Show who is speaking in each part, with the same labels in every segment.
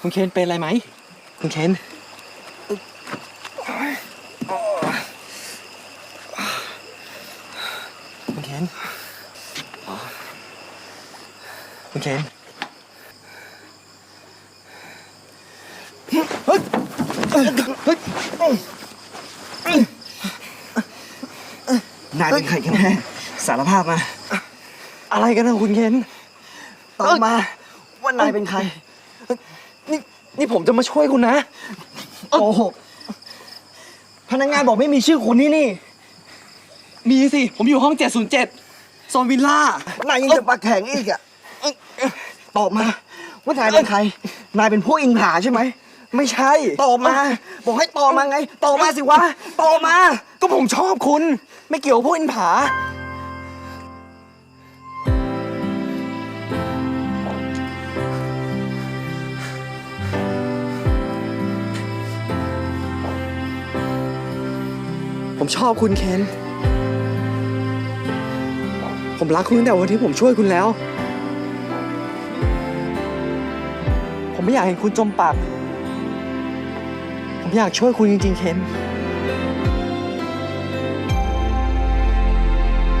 Speaker 1: คุณเคนเป็นอะไรไหม คุณเคนคุณเคนอ๋อคุณเคนเฮ้ยเฮ้ยเฮ้ย
Speaker 2: นายเป็นใครกันแน่สารภาพมา
Speaker 1: อะไรกันนะคุณเคน
Speaker 2: ตอบมา ว่านายเป็นใคร
Speaker 1: นี่นี่ผมจะมาช่วยคุณนะ
Speaker 2: โกหกพนักงานบอกไม่มีชื่อคุณนี่นี่
Speaker 1: มีสิ ผมอยู่ห้อง 707โซนวิลล่า
Speaker 2: นายยังจะปากแข็งอีกอะตอบมา ว่านายเป็นใคร นายเป็นพวกอิงผาใช่ไหม
Speaker 1: ไม่ใช่
Speaker 2: ตอบมา บอกให้ตอบมาไง ตอบมาสิวะ ตอบมา
Speaker 1: ก็ผมชอบคุณ ไม่เกี่ยวกับพวกอินผา ผมชอบคุณเคน ผมรักคุณตั้งแต่วันที่ผมช่วยคุณแล้ว ผมไม่อยากเห็นคุณจมปาก ผมอยากช่วยคุณจริงๆ เคน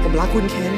Speaker 1: ผมรักคุณเคน